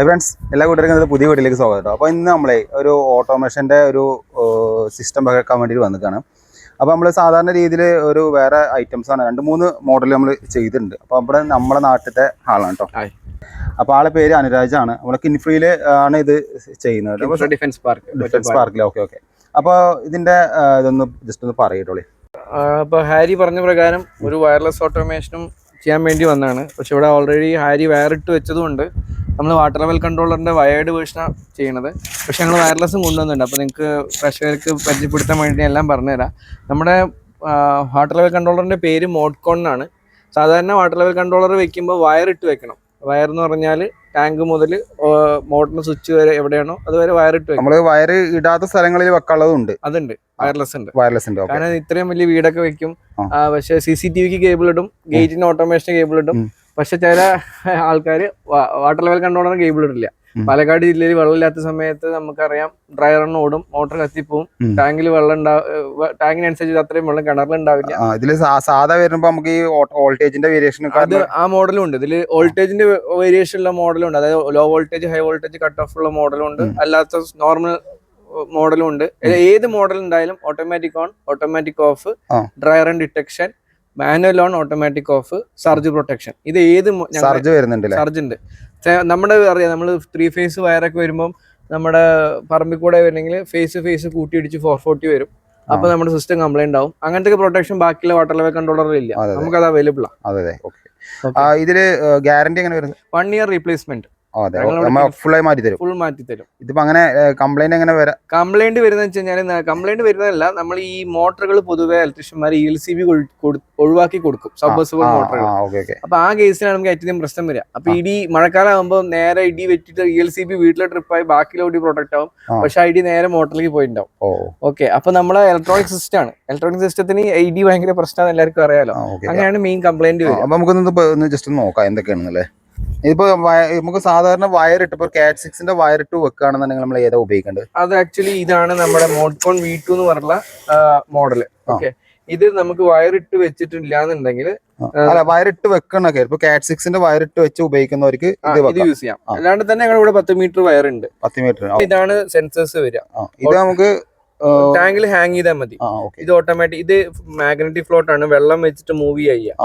Hi friends എല്ലാ കൂട്ടർക്കും പുതിയ വീട്ടിലേക്ക് സ്വാഗതം കേട്ടോ. അപ്പോൾ ഇന്ന് നമ്മളെ ഒരു ഓട്ടോമേഷന്റെ ഒരു സിസ്റ്റം പകർക്കാൻ വേണ്ടിയിട്ട് വന്നിട്ടാണ് അപ്പോൾ നമ്മൾ സാധാരണ രീതിയിൽ ഒരു വേറെ ഐറ്റംസ് ആണ് രണ്ട് മൂന്ന് മോഡൽ നമ്മൾ ചെയ്തിട്ടുണ്ട്. അപ്പോൾ അവിടെ നമ്മുടെ നാട്ടിലത്തെ ആളാണ് കേട്ടോ. അപ്പോൾ ആളെ പേര് അനുരാജാണ് നമ്മളെ കിൻഫ്രിയിൽ ആണ് ഇത് ചെയ്യുന്നത് ഡിഫൻസ് പാർക്ക് ഡിഫൻസ് പാർക്കിൽ ഓക്കെ ഓക്കെ. അപ്പോൾ ഇതിന്റെ ഇതൊന്ന് ജസ്റ്റ് ഒന്ന് പറയട്ടോളി അപ്പോൾ ഹാരി പറഞ്ഞ പ്രകാരം ഒരു വയർലെസ് ഓട്ടോമേഷനും ചെയ്യാൻ വേണ്ടി വന്നതാണ് പക്ഷെ ഇവിടെ ഓൾറെഡി ഹാരി വയറിട്ട് വെച്ചതുകൊണ്ട് നമ്മൾ വാട്ടർ ലെവൽ കൺട്രോളറിന്റെ വയേർഡ് വേർഷനാണ് ചെയ്യണത്. പക്ഷെ ഞങ്ങൾ വയർലെസ്സും കൊണ്ടുവന്നുണ്ട് അപ്പോൾ നിങ്ങൾക്ക് പ്രഷർക്ക് പരിചയപ്പെടുത്താൻ വേണ്ടി എല്ലാം പറഞ്ഞുതരാം. നമ്മുടെ വാട്ടർ ലെവൽ കൺട്രോളറിന്റെ പേര് മോഡ്കോൺ എന്നാണ്. സാധാരണ വാട്ടർ ലെവൽ കൺട്രോളർ വെക്കുമ്പോൾ വയർ ഇട്ട് വെക്കണം. വയർ എന്ന് പറഞ്ഞാൽ ടാങ്ക് മുതൽ മോട്ടറിന് സ്വിച്ച് വരെ എവിടെയാണോ അതുവരെ വയർ ഇട്ട് നമ്മൾ വയർ ഇടാത്ത സ്ഥലങ്ങളിൽ വെക്കാനുള്ളതുണ്ട് അതുണ്ട്. വയർലെസ് ഉണ്ട്. വയർലെസ് ഉണ്ട് കാരണം ഇത്രയും വലിയ വീടൊക്കെ വെക്കും. പക്ഷെ സി സി ടി വിക്ക് കേബിൾ ഇടും ഗേറ്റിന് ഓട്ടോമേഷൻ കേബിൾ ഇടും. പക്ഷെ ചില ആൾക്കാർ വാട്ടർ ലെവൽ കണ്ടോണ്ടാണ് കേബിൾ ഇടില്ല. പാലക്കാട് ജില്ലയിൽ വെള്ളമില്ലാത്ത സമയത്ത് നമുക്കറിയാം ഡ്രൈവറിന് ഓടും മോട്ടർ കത്തിപ്പോവും. ടാങ്കിൽ വെള്ളം ഉണ്ടാവും ടാങ്കിനനുസരിച്ച് അത്രയും വെള്ളം ആ ഇതിൽ സാധാ വരുമ്പോ നമുക്ക് ഈ വോൾട്ടേജിന്റെ വേരിയേഷൻ അത് ആ മോഡലും ഉണ്ട് ഇതിൽ വോൾട്ടേജിന്റെ വേരിയേഷൻ ഉള്ള മോഡലും ഉണ്ട് അതായത് low voltage high voltage cut off ഉള്ള മോഡലും ഉണ്ട്. അല്ലാത്ത നോർമൽ മോഡലും ഉണ്ട് ഏത് മോഡൽ ഉണ്ടായാലും automatic on automatic off dry and detection manual on automatic off surge protection. ഇത് ഏത് സർജ് വരുന്നുണ്ട് സർജ് ഉണ്ട് നമ്മുടെ അറിയാം നമ്മൾ ത്രീ ഫേസ് വയറൊക്കെ വരുമ്പോൾ നമ്മുടെ പറമ്പിൽ കൂടെ വരണമെങ്കിൽ ഫേസ് ഫേസ് കൂട്ടിയിടിച്ച് ഫോർ ഫോർട്ടി വരും. അപ്പൊ നമ്മുടെ സിസ്റ്റം കംപ്ലൈന്റ് ആവും. അങ്ങനത്തെ പ്രൊട്ടക്ഷൻ ബാക്കിയുള്ള വാട്ടർ ലെവൽ കൺട്രോളറിൽ ഇല്ല. നമുക്ക് അത്. അവൈലബിൾ ആണ് ഇതിൽ ഗ്യാരണ്ടി എങ്ങനെ വരുന്നത് വൺ ഇയർ റീപ്ലേസ്മെന്റ് ഫുള്ളായി മാറ്റി തരും. ഫുൾ മാറ്റി തരും. ഇതിപ്പോ അങ്ങനെ കംപ്ലൈന്റ് എങ്ങനെ വരാം? കംപ്ലൈന്റ് വരുന്ന വെച്ച് കഴിഞ്ഞാൽ കംപ്ലൈന്റ് വരുന്നതല്ല നമ്മൾ ഈ മോട്ടറുകൾ പൊതുവെ ഇലക്ട്രീഷ്യന്മാർ ഇ എൽ സി ബി ഒഴിവാക്കി കൊടുക്കും. സബ്ബസ് മോട്ടറുകൾ. അപ്പൊ ആ കേസിലാണ് നമുക്ക് ഏറ്റവും പ്രശ്നം വരിക. അപ്പൊ ഇടി മഴക്കാലം ആകുമ്പോൾ നേരെ ഇടി വെച്ചിട്ട് ഇ എൽ സി ബി വീട്ടിലെ ട്രിപ്പായി ബാക്കി ലോഡി പ്രൊട്ടക്ട് ആവും. പക്ഷെ ഐ ഡി നേരെ മോട്ടറിലേക്ക് പോയിട്ടുണ്ടാവും. ഓക്കെ അപ്പൊ നമ്മളെ ഇലക്ട്രോണിക് സിസ്റ്റം ആണ്. ഇലക്ട്രോണിക് സിസ്റ്റത്തിന് ഐ ഡി ഭയങ്കര പ്രശ്നമാണ് എല്ലാവർക്കും അറിയാലോ. അങ്ങനെയാണ് മെയിൻ കംപ്ലൈന്റ് വരുന്നത് അപ്പൊ നമുക്കൊന്ന് ജസ്റ്റ് നോക്കാം എന്തൊക്കെയാണെന്നല്ലേ? ഇതിപ്പോ നമുക്ക് സാധാരണ വയർ ഇട്ട് ഇപ്പൊ കാറ്റ് സിക്സിന്റെ വയർ ഇട്ട് വെക്കുകയാണെന്നുണ്ടെങ്കിൽ നമ്മൾ ഏതാ ഉപയോഗിക്കേണ്ടത്? അത് ആക്ച്വലി ഇതാണ് നമ്മുടെ മോഡ്ഫോൺ വി ടു എന്ന് പറഞ്ഞ മോഡൽ. ഓക്കെ ഇത് നമുക്ക് വയറിട്ട് വെച്ചിട്ടില്ല എന്നുണ്ടെങ്കിൽ അല്ല വയർ ഇട്ട് വെക്കണൊക്കെ. ഇപ്പൊ കാറ്റ് സിക്സിന്റെ വയറിട്ട് വെച്ച് ഉപയോഗിക്കുന്നവർക്ക് ഇത് യൂസ് ചെയ്യാം. അല്ലാണ്ട് തന്നെ ഞങ്ങളുടെ ഇവിടെ പത്ത് മീറ്റർ വയർ ഉണ്ട് പത്ത് മീറ്റർ. ഇതാണ് സെൻസേഴ്സ് വരിക. ഇത് നമുക്ക് ടാങ്കിൽ ഹാങ് ചെയ്താൽ മതി. ഇത് ഓട്ടോമാറ്റിക് ഇത് മാഗ്നറ്റിക് ഫ്ലോട്ട് ആണ്. വെള്ളം വെച്ചിട്ട് മൂവ് ചെയ്യുക.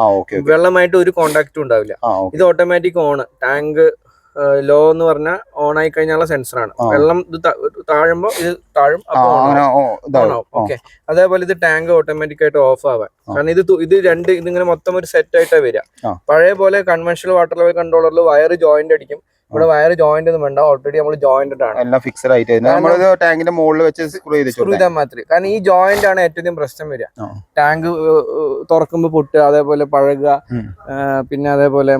വെള്ളമായിട്ട് ഒരു കോണ്ടാക്റ്റും ഉണ്ടാവില്ല. ഇത് ഓട്ടോമാറ്റിക് ഓൺ ടാങ്ക് ലോ എന്ന് പറഞ്ഞാൽ ഓൺ ആയി കഴിഞ്ഞാലുള്ള സെൻസർ ആണ്. വെള്ളം ഇത് താഴുമ്പോൾ താഴുമ്പോ ഇത് താഴും ഓക്കെ അതേപോലെ ഇത് ടാങ്ക് ഓട്ടോമാറ്റിക് ആയിട്ട് ഓഫ് ആവാൻ. കാരണം ഇത് ഇത് രണ്ട് ഇതിങ്ങനെ മൊത്തം ഒരു സെറ്റ് ആയിട്ടാണ് വരിക. പഴയ പോലെ കൺവെൻഷണൽ വാട്ടർ ലെവൽ കൺട്രോളറിൽ വയർ ജോയിന്റ് അടിക്കും. ഇവിടെ വയർ ജോയിന്റ് ഒന്നും വേണ്ട. ഓൾറെഡി നമ്മൾ ജോയിന്റഡ് ആണ്. എല്ലാം ഫിക്സഡ് ആയിട്ട് നമ്മൾ ടാങ്കിന്റെ മുകളിൽ വെച്ച് സ്ക്രൂ ചെയ്ത് സ്ക്രൂ ചെയ്താൽ മാത്രം. കാരണം ഈ ജോയിന്റ് ആണ് ഏറ്റവും അധികം പ്രശ്നം വരിക. ടാങ്ക് തുറക്കുമ്പോൾ പൊട്ടുക അതേപോലെ പഴകുക പിന്നെ അതേപോലെ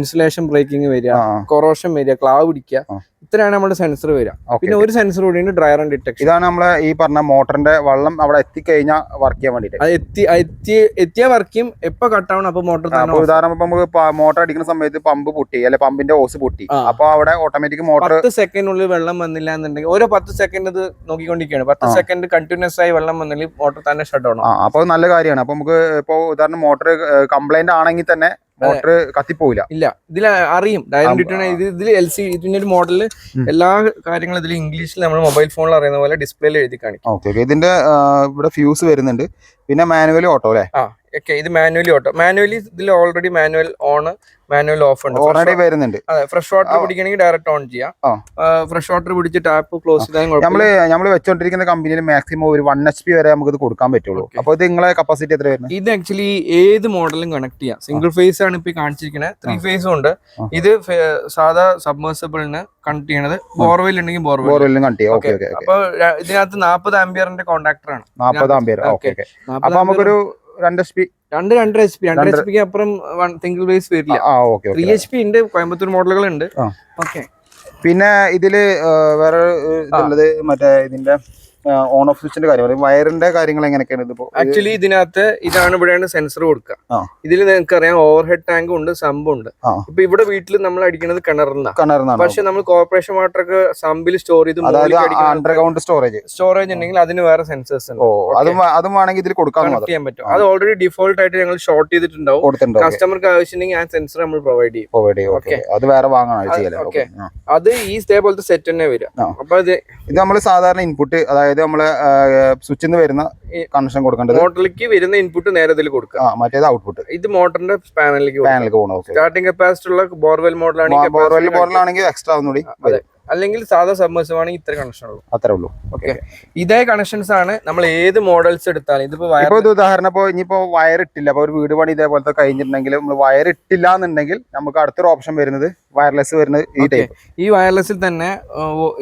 ഇൻസുലേഷൻ ബ്രേക്കിംഗ് വരിക കൊറോഷൻ വരിക ക്ലാവ് പിടിക്കുക. ഇത്രയാണ് നമ്മുടെ സെൻസർ വരിക. പിന്നെ ഒരു സെൻസർ കൂടി ഉണ്ട് ഡ്രയർ ആൻഡ് ഡിറ്റക്ഷൻ ഇതാണ് നമ്മളെ ഈ പറഞ്ഞ മോട്ടറിന്റെ വെള്ളം അവിടെ എത്തിക്കഴിഞ്ഞാൽ വർക്ക് ചെയ്യാൻ വേണ്ടിട്ട് എത്തി എത്തി എത്തിയ വർക്കും എപ്പോ കട്ടാവണം അപ്പൊ മോട്ടർ. ഉദാഹരണം നമുക്ക് മോട്ടർ അടിക്കുന്ന സമയത്ത് പമ്പ് പൊട്ടി അല്ലെ പമ്പിന്റെ ഓസ് പൊട്ടി. അപ്പൊ അവിടെ ഓട്ടോമാറ്റിക് മോട്ടർ പത്ത് സെക്കൻഡിനുള്ളിൽ വെള്ളം വന്നില്ല എന്നുണ്ടെങ്കിൽ ഓരോ പത്ത് സെക്കൻഡ് ഇത് നോക്കിക്കൊണ്ടിരിക്കുകയാണ്. പത്ത് സെക്കൻഡ് കണ്ടിന്യൂസ് ആയി വെള്ളം വന്നില്ല മോട്ടർ തന്നെ ഷട്ട് ഡൗൺ ആ അപ്പൊ നല്ല കാര്യമാണ്. അപ്പൊ നമുക്ക് ഇപ്പൊ ഉദാഹരണം മോട്ടർ കംപ്ലൈന്റ് ആണെങ്കിൽ തന്നെ മോട്ടർ കത്തിപ്പോയില്ല ഇല്ല. ഇതിൽ അറിയും. ഇതിൽ എൽ സി ഇതിന്റെ ഒരു മോഡൽ എല്ലാ കാര്യങ്ങളും ഇതിൽ ഇംഗ്ലീഷിൽ നമ്മൾ മൊബൈൽ ഫോണിൽ അറിയുന്ന പോലെ ഡിസ്പ്ലേയിൽ എഴുതി കാണിക്കും. ഓക്കെ ഇതിന്റെ ഇവിടെ ഫ്യൂസ് വരുന്നുണ്ട്. പിന്നെ മാനുവലി ഓട്ടോ അല്ലെ? ഓക്കെ ഇത് മാനുവലി ഓട്ടോ. മാനുവലി ഇതിൽ already manual on manual off ഉണ്ട്. ഓൾറെഡി വരുന്നുണ്ട്. അതെ ഫ്രഷ് വാട്ടർ. പിടിക്കണമെങ്കിൽ ഡയറക്റ്റ് ഓൺ ചെയ്യാം. ഫ്രഷ് വാട്ടർ പിടിച്ച് ടാപ്പ് ക്ലോസ് ചെയ്താൽ നമ്മൾ നമ്മൾ വെച്ചോണ്ടിരിക്കുന്ന കമ്പനിയിൽ മാക്സിമം ഒരു വൺ എച്ച് പി വരെ നമുക്ക് ഇത് കൊടുക്കാൻ പറ്റുള്ളൂ. അപ്പോൾ അപ്പൊ ഇത് നിങ്ങളെ കപ്പാസിറ്റി എത്ര വരുന്നത്? ഇത് ആക്ച്വലി ഏത് മോഡലും കണക്ട് ചെയ്യാം. സിംഗിൾ ഫേസ് ആണ് ഇപ്പൊ കാണിച്ചിരിക്കുന്നത് ത്രീ ഫേസും ഉണ്ട്. ഇത് സാധാ സബ്മേഴ്സിബിളിന് കണക്ട് ചെയ്യണത് ബോർവെൽ ഉണ്ടെങ്കിൽ ബോർവെൽ ബോർവെല്ലും കണ്ടി ചെയ്യാം. ഓക്കെ ഓക്കെ അപ്പൊ ഇതിനകത്ത് നാൽപ്പത് ആംബിയറിന്റെ കോണ്ടാക്ടർ ആണ്. നാപ്പത് ആംബിയർ ഓക്കെ ഓക്കെ അപ്പൊ നമുക്കൊരു രണ്ട് എച്ച് പി രണ്ട് രണ്ടര എച്ച് പി രണ്ടര എച്ച് പിക്ക് അപ്പുറം സിംഗിൾ ബേസ് വരില്ല. ത്രീ എച്ച് പി ഉണ്ട് കോയമ്പത്തൂർ മോഡലുകൾ ഉണ്ട്. ഓക്കെ പിന്നെ ഇതിൽ വേറെ ഇതുള്ളത് മറ്റേ ഇതിന്റെ ഓൺ ഓഫ് സ്വിച്ചിന്റെ കാര്യം. വയറിന്റെ കാര്യങ്ങൾ എങ്ങനെയൊക്കെയാണ് ഇതിപ്പോ? ആക്ച്വലി ഇതിനകത്ത് ഇതാണ് ഇവിടെയാണ് സെൻസർ കൊടുക്കുക. ഇതിൽ നിങ്ങൾക്ക് അറിയാം ഓവർ ഹെഡ് ടാങ്ക് ഉണ്ട്. സമ്പുണ്ട് ഇപ്പൊ ഇവിടെ വീട്ടിൽ നമ്മൾ അടിക്കുന്നത് കിണറിനാ കിണറിനാണ് പക്ഷെ നമ്മൾ കോർപ്പറേഷൻ വാട്ടർ ഒക്കെ സമ്പിൽ സ്റ്റോർ ചെയ്ത് അണ്ടർഗ്രൗണ്ട് സ്റ്റോറേജ് സ്റ്റോറേജ് ഉണ്ടെങ്കിൽ അതിന് വേറെ സെൻസേഴ്സ് ഉണ്ട്. അതും വേണമെങ്കിൽ ഇതിൽ കൊടുക്കാൻ ചെയ്യാൻ പറ്റും. അത് ഓൾറെഡി ഡിഫോൾട്ട് ആയിട്ട് ഞങ്ങൾ ഷോർട്ട് ചെയ്തിട്ടുണ്ടാവും. കസ്റ്റമർക്ക് ആവശ്യമുണ്ടെങ്കിൽ ആ സെൻസർ നമ്മൾ പ്രൊവൈഡ് ചെയ്യും. പ്രൊവൈഡ് ഓക്കെ അത് വേറെ വാങ്ങണം അത് ഈ ഇതേപോലത്തെ സെറ്റ് തന്നെ വരിക. അപ്പൊ ഇത് നമ്മൾ സാധാരണ ഇൻപുട്ട് അതായത് നമ്മൾ സ്വിച്ചിൽ നിന്ന് വരുന്ന കണക്ഷൻ കൊടുക്കേണ്ടത് മോട്ടറിലേക്ക് വരുന്ന ഇൻപുട്ട് നേരെ ഇതിൽ കൊടുക്കുക. ആ മറ്റേത് ഔട്ട്പുട്ട് ഇത് മോട്ടറിന്റെ പാനലിലേക്ക് പാനലിലേക്ക് പോകണം സ്റ്റാർട്ടിംഗ് കപ്പാസിറ്റി ഉള്ള ബോർവെൽ മോഡലാണെങ്കിൽ ബോർവെൽ മോഡലാണെങ്കിൽ എക്സ്ട്രാ ഒന്നുകൂടി അല്ലെങ്കിൽ സാധാ സബ്മേഴ്സ് ആണെങ്കിൽ ഇത്ര കണക്ഷൻ ഉള്ളൂ. അത്രേ ഉള്ളൂ. ഓക്കെ ഇതേ കണക്ഷൻസ് ആണ് നമ്മൾ ഏത് മോഡൽസ് എടുത്താലും ഇതിപ്പോ വയർ ഉദാഹരണം ഇപ്പോ ഇനിയിപ്പോ വയർ ഇട്ടില്ല. അപ്പൊ ഒരു വീട് പണി ഇതേപോലത്തെ കഴിഞ്ഞിട്ടുണ്ടെങ്കിൽ നമ്മൾ വയർ ഇട്ടില്ല എന്നുണ്ടെങ്കിൽ നമുക്ക് അടുത്തൊരു ഓപ്ഷൻ വരുന്നത് വയർലെസ് വരുന്നത് ഈ ടൈം ടൈപ്പ് ഈ വയർലെസ്സിൽ തന്നെ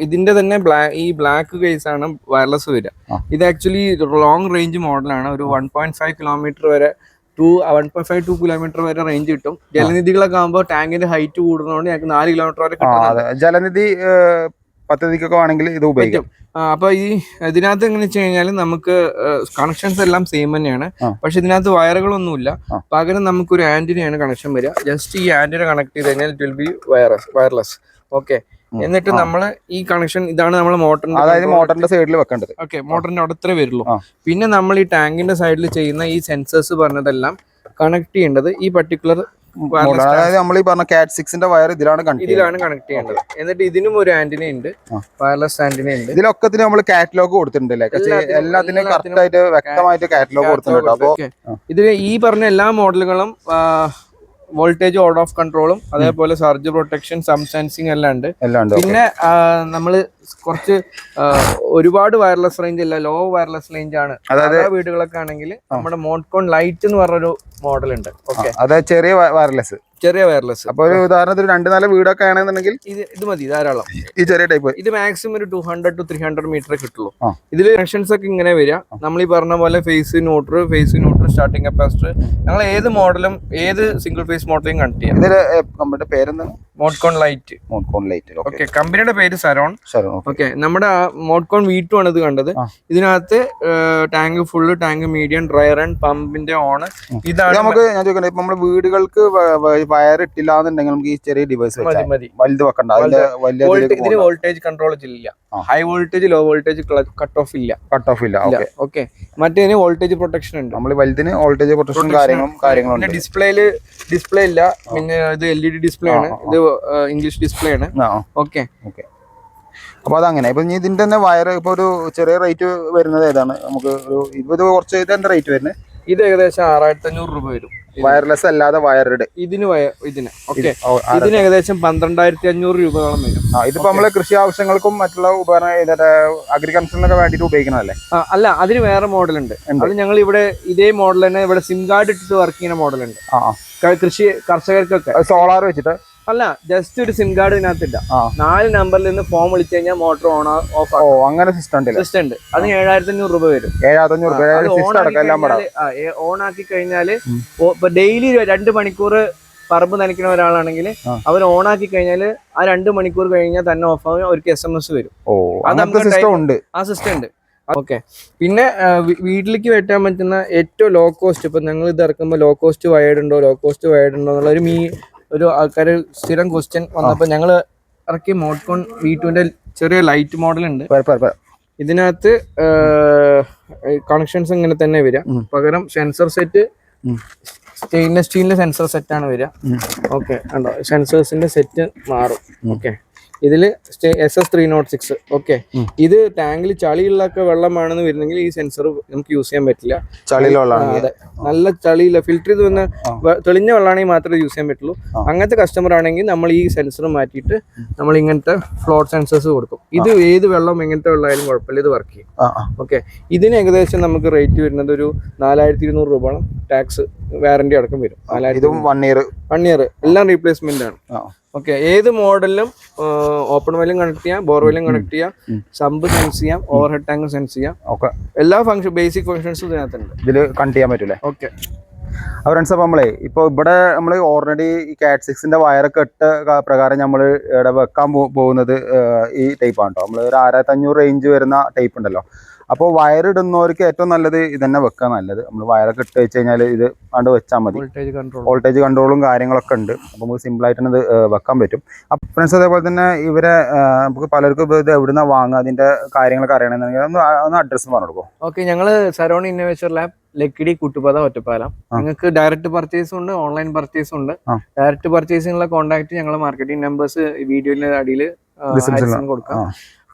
ഇതിന്റെ തന്നെ ബ്ലാക്ക് ഈ ബ്ലാക്ക് കേസ് ആണ് വയർലെസ് വരിക. ഇത് ആക്ച്വലി ലോങ് റേഞ്ച് മോഡലാണ് ഒരു വൺ പോയിന്റ് ഫൈവ് കിലോമീറ്റർ വരെ to one point five to kilometre വരെ റേഞ്ച് കിട്ടും. ജലനിധികളൊക്കെ ആകുമ്പോൾ ടാങ്കിന്റെ ഹൈറ്റ് കൂടുന്നതുകൊണ്ട് ഞങ്ങൾക്ക് നാല് കിലോമീറ്റർ വരെ കിട്ടും ജലനിധി പദ്ധതിക്കൊക്കെ ആണെങ്കിൽ ഇത് ഉപയോഗിക്കും. അപ്പൊ ഈ ഇതിനകത്ത് എങ്ങനെ വെച്ച് കഴിഞ്ഞാൽ നമുക്ക് കണക്ഷൻസ് എല്ലാം സെയിം തന്നെയാണ്. പക്ഷെ ഇതിനകത്ത് വയറുകളൊന്നുമില്ല. പകരം നമുക്കൊരു ആന്റിനയാണ് കണക്ഷൻ വരിക. ജസ്റ്റ് ഈ ആന്റിന കണക്ട് ചെയ്ത് കഴിഞ്ഞാൽ it will be wireless wireless okay. എന്നിട്ട് നമ്മൾ നമ്മൾ ഈ കണക്ഷൻ ഇതാണ് നമ്മൾ മോട്ടറിന്റെ അതായത് മോട്ടറിന്റെ സൈഡിൽ വെക്കേണ്ടത്. ഓക്കെ മോട്ടറിന്റെ അവിടെ ഇത്രേ വരുള്ളൂ പിന്നെ നമ്മൾ ഈ ടാങ്കിന്റെ സൈഡിൽ ചെയ്യുന്ന ഈ സെൻസേഴ്സ് പറഞ്ഞതെല്ലാം കണക്ട് ചെയ്യേണ്ടത് ഈ പർട്ടിക്കുലർ അതായത് നമ്മൾ ഈ പറഞ്ഞ കാറ്റ് സിക്സിന്റെ വയർ ഇതിലാണ് ഇതിലാണ് കണക്ട് ചെയ്യേണ്ടത്. എന്നിട്ട് ഇതിനും ഒരു ആന്റിന ഉണ്ട്. വയർലെസ് ആന്റിന ഉണ്ട്. ഇതിലൊക്കെ നമ്മൾ കാറ്റലോഗ് കൊടുത്തിട്ടുണ്ടല്ലേ എല്ലാത്തിനും- കറക്റ്റ് ആയിട്ട് വ്യക്തമായിട്ട് കാറ്റലോഗ് കൊടുത്തിട്ടുണ്ട് അപ്പൊ ഇതിൽ ഈ പറഞ്ഞ എല്ലാ മോഡലുകളും വോൾട്ടേജ് ഓൺ ഓഫ് കൺട്രോളും അതേപോലെ സർജ് പ്രൊട്ടക്ഷൻ സംസെൻസിങ് എല്ലാം ഉണ്ട്. പിന്നെ നമ്മൾ കുറച്ച് ഒരുപാട് വയർലെസ് റേഞ്ച് അല്ല ലോ വയർലെസ് റേഞ്ച് ആണ്. അതായത് വീടുകളൊക്കെ ആണെങ്കിൽ നമ്മുടെ മോഡ്കോൺ ലൈറ്റ് എന്ന് പറഞ്ഞൊരു മോഡൽ ഉണ്ട് ഓക്കെ. അതായത് ചെറിയ വയർലെസ്. ചെറിയ വയർലെസ് അപ്പൊ ഒരു ഉദാഹരണത്തിന് രണ്ട് നാല് വീടൊക്കെ ആണെന്നുണ്ടെങ്കിൽ ഇത് ഇത് മതി ധാരാളം. ഈ ചെറിയ ടൈപ്പ് ഇത് മാക്സിമം ഒരു two hundred two three hundred metre കിട്ടുള്ളൂ. ഇതിൽ ഇതിൽ കണക്ഷൻസ് ഒക്കെ ഇങ്ങനെ വരിക. നമ്മൾ ഈ പറഞ്ഞ പോലെ phase motor phase motor starting capacitor ഞങ്ങൾ ഏത് മോഡലും ഏത് സിംഗിൾ ഫേസ് മോഡലും കണക്ട് ചെയ്യാം. ഇതിൽ നമ്മുടെ പേരെന്താണ്? Modcon light Modcon light okay. കമ്പനിയുടെ പേര് സരോൺ. സരോൺ ഓക്കെ. നമ്മുടെ മോഡ്കോൺ വി ടു ആണ് ഇത് കണ്ടത്. ഇതിനകത്ത് tank full tank medium dryer and പമ്പിന്റെ on ഇതാണ് നമുക്ക് ഞാൻ ചോദിക്കട്ടെ ഇപ്പൊ നമ്മുടെ വീടുകൾക്ക് വയർ ഇട്ടില്ല എന്നുണ്ടെങ്കിൽ നമുക്ക് ഈ ചെറിയ ഡിവൈസ് വലുത് വെക്കണ്ട. ഇതിന് വോൾട്ടേജ് കൺട്രോൾ ഇല്ല. High voltage low voltage cut off ഇല്ല. കട്ട് ഓഫ് ഇല്ല. ഓക്കെ മറ്റേതിന് വോൾട്ടേജ് പ്രൊട്ടക്ഷൻ ഉണ്ട്. നമ്മൾ വലുതിന് വോൾട്ടേജ് പ്രൊട്ടക്ഷൻ കാര്യങ്ങളും കാര്യങ്ങളും ഡിസ്പ്ലേയിൽ ഡിസ്പ്ലേ ഇല്ല. പിന്നെ ഇത് എൽ ഇ ഡി ഡിസ്പ്ലേ ആണ്. ഇത് ഇംഗ്ലീഷ് ഡിസ്പ്ലേ ആണ്. ഓക്കെ ഓക്കെ അപ്പൊ അതങ്ങനെ. ഇപ്പൊ ഇതിന്റെ തന്നെ വയർ ഇപ്പൊ ഒരു ചെറിയ റേറ്റ് വരുന്നത് ഏതാണ്? നമുക്ക് ഒരു ഇത് കുറച്ച് ഇത് എന്താ റേറ്റ് വരുന്നത്. ഇത് ഏകദേശം ആറായിരത്തി അഞ്ഞൂറ് രൂപ വരും. വയർലെസ് അല്ലാതെ വയറുടെ ഇതിന് വയ- ഇതിന്. ഓക്കെ ഇതിന് ഏകദേശം പന്ത്രണ്ടായിരത്തി അഞ്ഞൂറ് രൂപയോളം വരും. ഇതിപ്പോ നമ്മൾ കൃഷി ആവശ്യങ്ങൾക്കും മറ്റുള്ള ഉപകരണ അഗ്രികൾച്ചറിനൊക്കെ വേണ്ടിട്ട് ഉപയോഗിക്കണല്ലേ അല്ല അതിന് വേറെ മോഡൽ ഉണ്ട്. അത് ഞങ്ങൾ ഇവിടെ ഇതേ മോഡൽ തന്നെ ഇവിടെ സിം കാർഡ് ഇട്ടിട്ട് വർക്ക് ചെയ്യുന്ന മോഡൽ ഉണ്ട് ആ. കൃഷി കർഷകർക്കൊക്കെ. സോളാർ വെച്ചിട്ട്? അല്ല ജസ്റ്റ് ഒരു സിം കാർഡ് ഇതിനകത്തില്ല നാല് നമ്പറിൽ നിന്ന് ഫോം വിളിച്ചു കഴിഞ്ഞാൽ മോട്ടോർ ഓൺ ഓഫ് ഓ അങ്ങനെ സിസ്റ്റം ഉണ്ടല്ലേ? സിസ്റ്റം ഉണ്ട്. അത് ഏഴായിരത്തി അഞ്ഞൂറ് രൂപ വരും. ഏഴായിരത്തി രൂപ ഓൺ ആക്കി കഴിഞ്ഞാൽ ഡെയിലി രണ്ട് മണിക്കൂർ പറമ്പ് നനയ്ക്കുന്ന ഒരാളാണെങ്കിൽ അവർ ഓൺ ആക്കി കഴിഞ്ഞാൽ ആ രണ്ട് മണിക്കൂർ കഴിഞ്ഞാൽ തന്നെ ഓഫ് ആവും അവർക്ക് എസ് എം എസ് വരും ഉണ്ട്. ആ സിസ്റ്റം ഉണ്ട്. ഓക്കെ പിന്നെ വീട്ടിലേക്ക് വെട്ടാൻ പറ്റുന്ന ഏറ്റവും ലോ കോസ്റ്റ് ഇപ്പൊ ഞങ്ങൾ ഇത് ഇറക്കുമ്പോൾ ലോ കോസ്റ്റ് വയേർഡ് ഉണ്ടോ ലോ കോസ്റ്റ് വയേർഡ് ഉണ്ടോ എന്നുള്ള ഒരു മീ ഒരു ആൾക്കാർ സ്ഥിരം ക്വസ്റ്റ്യൻ വന്നപ്പോൾ ഞങ്ങൾ ഇറക്കിയ മോഡ്കോൺ വി ടുവിന്റെ ചെറിയ ലൈറ്റ് മോഡൽ ഉണ്ട്. ഇതിനകത്ത് കണക്ഷൻസ് ഇങ്ങനെ തന്നെ വരിക. പകരം സെൻസർ സെറ്റ്. സ്റ്റെയിൻലെസ് സ്റ്റീലിന്റെ സെൻസർ സെറ്റ് ആണ് വരിക. ഓക്കെ ഉണ്ടോ സെൻസേഴ്സിന്റെ സെറ്റ് മാറും. ഓക്കെ ഇതിൽ S S three nought six okay ഇത് ടാങ്കിൽ ചളിയുള്ളൊക്കെ വെള്ളമാണെന്ന് വരുന്നെങ്കിൽ ഈ സെൻസർ നമുക്ക് യൂസ് ചെയ്യാൻ പറ്റില്ല. ചളിയിലുള്ള അതെ. നല്ല ചളിയില്ല ഫിൽറ്റർ ചെയ്ത് വന്ന തെളിഞ്ഞ വെള്ളമാണെങ്കിൽ മാത്രമേ യൂസ് ചെയ്യാൻ പറ്റുള്ളൂ. അങ്ങനത്തെ കസ്റ്റമർ ആണെങ്കിൽ നമ്മൾ ഈ സെൻസർ മാറ്റിയിട്ട് നമ്മൾ ഇങ്ങനത്തെ ഫ്ലോട്ട് സെൻസേഴ്സ് കൊടുക്കും. ഇത് ഏത് വെള്ളം എങ്ങനത്തെ വെള്ളമായാലും കുഴപ്പമില്ല ഇത് വർക്ക് ചെയ്യും. ഓക്കെ ഇതിന് ഏകദേശം നമുക്ക് റേറ്റ് വരുന്നത് ഒരു നാലായിരത്തി ഇരുന്നൂറ് രൂപയോളം. ടാക്സ് വാറന്റി അടക്കം വരും. നാലായിരത്തി ഇതും വൺ ഇയർ വൺ ഇയർ എല്ലാം റീപ്ലേസ്മെന്റ് ആണ്. ഓക്കെ ഏത് മോഡലിലും ഓപ്പൺ വെല്ലും കണക്ട് ചെയ്യാം ബോർ ബോർവെല്ലും കണക്ട് ചെയ്യാം സംബ് സമ്പ് സെൻസ് ചെയ്യാം ഓവർ ഹെഡ് ടാങ്ക് സെൻസ് ചെയ്യാം. ഓക്കെ എല്ലാ ഫംഗ്ഷൻ ബേസിക് ഫംഗ്ഷൻസും ഇതിനകത്തുണ്ട്. ഇതിൽ കണക്ട് ചെയ്യാൻ പറ്റൂലേ ഓക്കെ അപ്പോൾ ഫ്രണ്ട്സ് അപ്പോൾ നമ്മളെ ഇപ്പോൾ ഇവിടെ നമ്മൾ ഓൾറെഡി ഈ കാറ്റ് സിക്സിന്റെ വയറൊക്കെ ഇട്ട പ്രകാരം നമ്മൾ ഇവിടെ വെക്കാൻ പോകുന്നത് ഈ ടൈപ്പ് ആണ് കേട്ടോ നമ്മൾ ഒരു ആയിരത്തി അഞ്ഞൂറ് റേഞ്ച് വരുന്ന ടൈപ്പ് ഉണ്ടല്ലോ. അപ്പോൾ വയറിടുന്നവർക്ക് ഏറ്റവും നല്ലത് ഇതന്നെ വെക്കാൻ നല്ലത്. നമ്മൾ വയറൊക്കെ ഇട്ട് വെച്ച് കഴിഞ്ഞാൽ ഇത് കണ്ട് വെച്ചാൽ മതി. വോൾട്ടേജ് കൺട്രോളും കാര്യങ്ങളൊക്കെ ഉണ്ട്. അപ്പോൾ നമുക്ക് സിമ്പിളായിട്ട് തന്നെ ഇത് വെക്കാൻ പറ്റും. അപ്പോൾ ഫ്രണ്ട്സ് അതേപോലെ തന്നെ ഇവരെ നമുക്ക് പലർക്കും ഇത് എവിടുന്ന വാങ്ങുക അതിന്റെ കാര്യങ്ങളൊക്കെ അറിയണമെന്നുണ്ടെങ്കിൽ ഒന്ന് ഒന്ന് അഡ്രസ്സ് പറഞ്ഞു കൊടുക്കും? ഓക്കെ ഞങ്ങൾ സരോണി ഇന്നോവേഷൻ ലാബ് ലക്കിടി കുട്ടുപാത ഒറ്റപ്പാലം. നിങ്ങൾക്ക് ഡയറക്റ്റ് പർച്ചേസും ഉണ്ട് ഓൺലൈൻ പർച്ചേസും ഉണ്ട്. ഡയറക്റ്റ് പർച്ചേസിനുള്ള കോൺടാക്ട് ഞങ്ങൾ മാർക്കറ്റിംഗ് നമ്പേഴ്സ് വീഡിയോയുടെ അടിയിൽ. കൊടുക്കാം.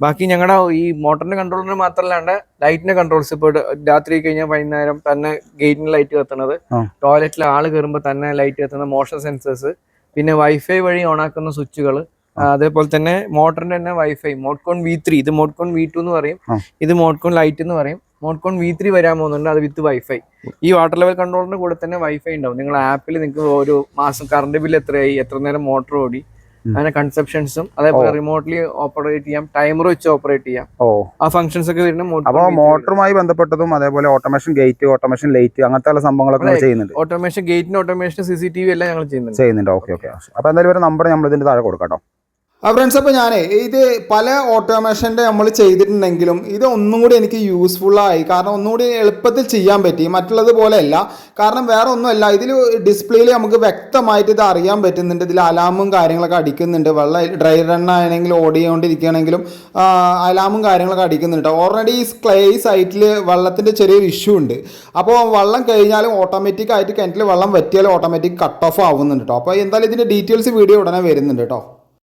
ബാക്കി ഞങ്ങളുടെ ഈ മോട്ടറിന്റെ കൺട്രോളിന് മാത്രമല്ലാണ്ട് ലൈറ്റിന്റെ കൺട്രോൾസ് ഇപ്പോൾ രാത്രി കഴിഞ്ഞാൽ വൈകുന്നേരം തന്നെ ഗേറ്റിന് ലൈറ്റ് കത്തണത്. ടോയ്ലറ്റിൽ ആൾ കയറുമ്പോൾ തന്നെ ലൈറ്റ് കത്തുന്ന മോഷൻ സെൻസേഴ്സ് പിന്നെ വൈഫൈ വഴി ഓണാക്കുന്ന സ്വിച്ചുകൾ അതേപോലെ തന്നെ മോട്ടറിന്റെ തന്നെ വൈഫൈ മോഡ്കോൺ വി ത്രീ ഇത് മോഡ്കോൺ വി ടു എന്ന് പറയും. ഇത് മോഡ്കോൺ ലൈറ്റ് എന്ന് പറയും. മോഡ്കോൺ വി ത്രീ വരാൻ പോകുന്നുണ്ട് അത് വിത്ത് വൈഫൈ ഈ വാട്ടർ ലെവൽ കൺട്രോളിന്റെ കൂടെ തന്നെ വൈഫൈ ഉണ്ടാവും. നിങ്ങൾ ആപ്പിൽ നിങ്ങൾക്ക് ഒരു മാസം കറണ്ട് ബില്ല് എത്രയായി? എത്ര നേരം മോട്ടർ ഓടി? അങ്ങനെ കൺസെപ്ഷൻസും അതേപോലെ. റിമോട്ട്ലി ഓപ്പറേറ്റ് ചെയ്യാം ടൈമർ വെച്ച് ഓപ്പറേറ്റ് ചെയ്യാം. ഓ. ആ ഫംഗ്ഷൻസ് ഒക്കെ വരുന്ന അപ്പോൾ മോട്ടറുമായി ബന്ധപ്പെട്ടതും അതേപോലെ ഓട്ടോമേഷൻ ഗേറ്റ് ഓട്ടോമേഷൻ ലൈറ്റ് അങ്ങനത്തെ ഉള്ള സംഭവങ്ങളൊക്കെ ചെയ്യുന്നുണ്ട്. ഓട്ടോമേഷൻ ഗേറ്റിന് automation C C T V എല്ലാം ഞങ്ങൾ ചെയ്യുന്നുണ്ട്. ചെയ്യുന്നുണ്ട്. Okay okay. അപ്പോൾ എന്തായാലും ഒരു നമ്പർ നമ്മൾ ഇതിന്റെ താഴെ കൊടുക്കാം ഫ്രണ്ട്സ് അപ്പോൾ ഞാൻ ഇത് പല ഓട്ടോമേഷന്റെ നമ്മൾ ചെയ്തിട്ടുണ്ടെങ്കിലും ഇത് ഒന്നും കൂടി എനിക്ക് യൂസ്ഫുള്ളായി കാരണം ഒന്നും കൂടി എളുപ്പത്തിൽ ചെയ്യാൻ പറ്റി. മറ്റുള്ളത് പോലെയല്ല. കാരണം വേറെ ഒന്നുമല്ല ഇതിൽ ഡിസ്പ്ലേയിൽ നമുക്ക് വ്യക്തമായിട്ട് ഇത് അറിയാൻ പറ്റുന്നുണ്ട്. ഇതിൽ അലാമും കാര്യങ്ങളൊക്കെ അടിക്കുന്നുണ്ട്. വെള്ളം ഡ്രൈ റൺ ആണെങ്കിൽ ചെയ്യുകൊണ്ടിരിക്കുകയാണെങ്കിലും അലാമും കാര്യങ്ങളൊക്കെ അടിക്കുന്നുണ്ട്. ഓൾറെഡി ഈ ക്ലേ സൈറ്റിൽ വെള്ളത്തിന്റെ ചെറിയൊരു ഇഷ്യൂ ഉണ്ട്. അപ്പോൾ വെള്ളം കഴിഞ്ഞാലും ഓട്ടോമാറ്റിക് ആയിട്ട് കിണറ്റിൽ വെള്ളം വറ്റിയാലും ഓട്ടോമാറ്റിക് കട്ട് ഓഫ് ആവുന്നുണ്ട് കേട്ടോ അപ്പോൾ എന്തായാലും ഇതിന്റെ ഡീറ്റെയിൽസ് വീഡിയോ ഉടനെ വരുന്നുണ്ട് കേട്ടോ